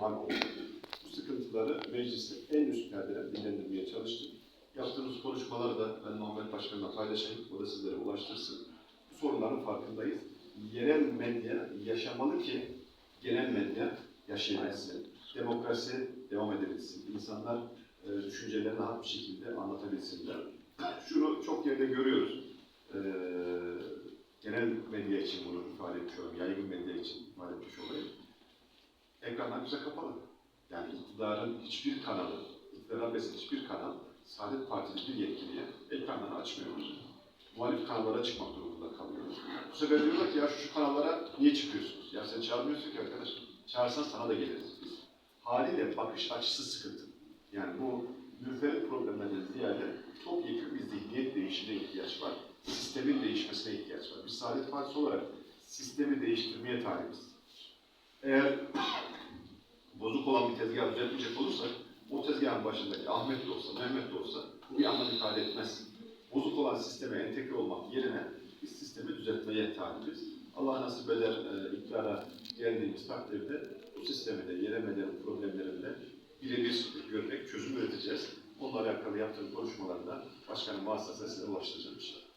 mal oldu. Bu sıkıntıları mecliste en üst perdeden dinlendirmeye çalıştık. Yaptığımız konuşmaları da ben Muhammed Başkan'la paylaşayım, o da sizlere ulaştırsın. Bu sorunların farkındayız. Yerel medya yaşamalı ki genel medya yaşayabilsin. Demokrasi devam edebilsin. İnsanlar e, düşüncelerini rahat bir şekilde anlatabilsinler. Şunu çok yerde görüyoruz. E, genel medya için bunu ifade olayım, yaygın medya için ifade etmiş Ekranlar bize kapalı. Yani iktidarın hiçbir kanalı, iktidara besin hiçbir kanal, Saadet Partili bir yetkiliye ekranları açmıyoruz. Muhalif kanallara çıkmak durumunda kalıyoruz. Bu sefer diyorlar ki ya şu kanallara niye çıkıyorsunuz? Ya sen çağırmıyorsun ki arkadaş. Çağırsan sana da geliriz biz. Haliyle bakış açısı sıkıntı. Yani bu müferit problemlerden ziyade çok yakın bir zihniyet değişimine ihtiyaç var. Sistemin değişmesine ihtiyaç var. Biz Saadet Partisi olarak sistemi değiştirmeye talibiz. Eğer bozuk olan bir tezgah düzeltmeyecek olursak, o tezgahın başındaki Ahmet de olsa, Mehmet de olsa bu anlam ifade etmez. Bozuk olan sisteme entegre olmak yerine biz sistemi düzeltmeye talibiz. Allah nasip eder e, iktidara geldiğimiz takdirde bu sistemi de yeremelerin problemlerinde birebir görmek, çözüm üreteceğiz. Onlarla alakalı yaptığım konuşmalarda başkanın vasıtasıyla size ulaştıracağım inşallah.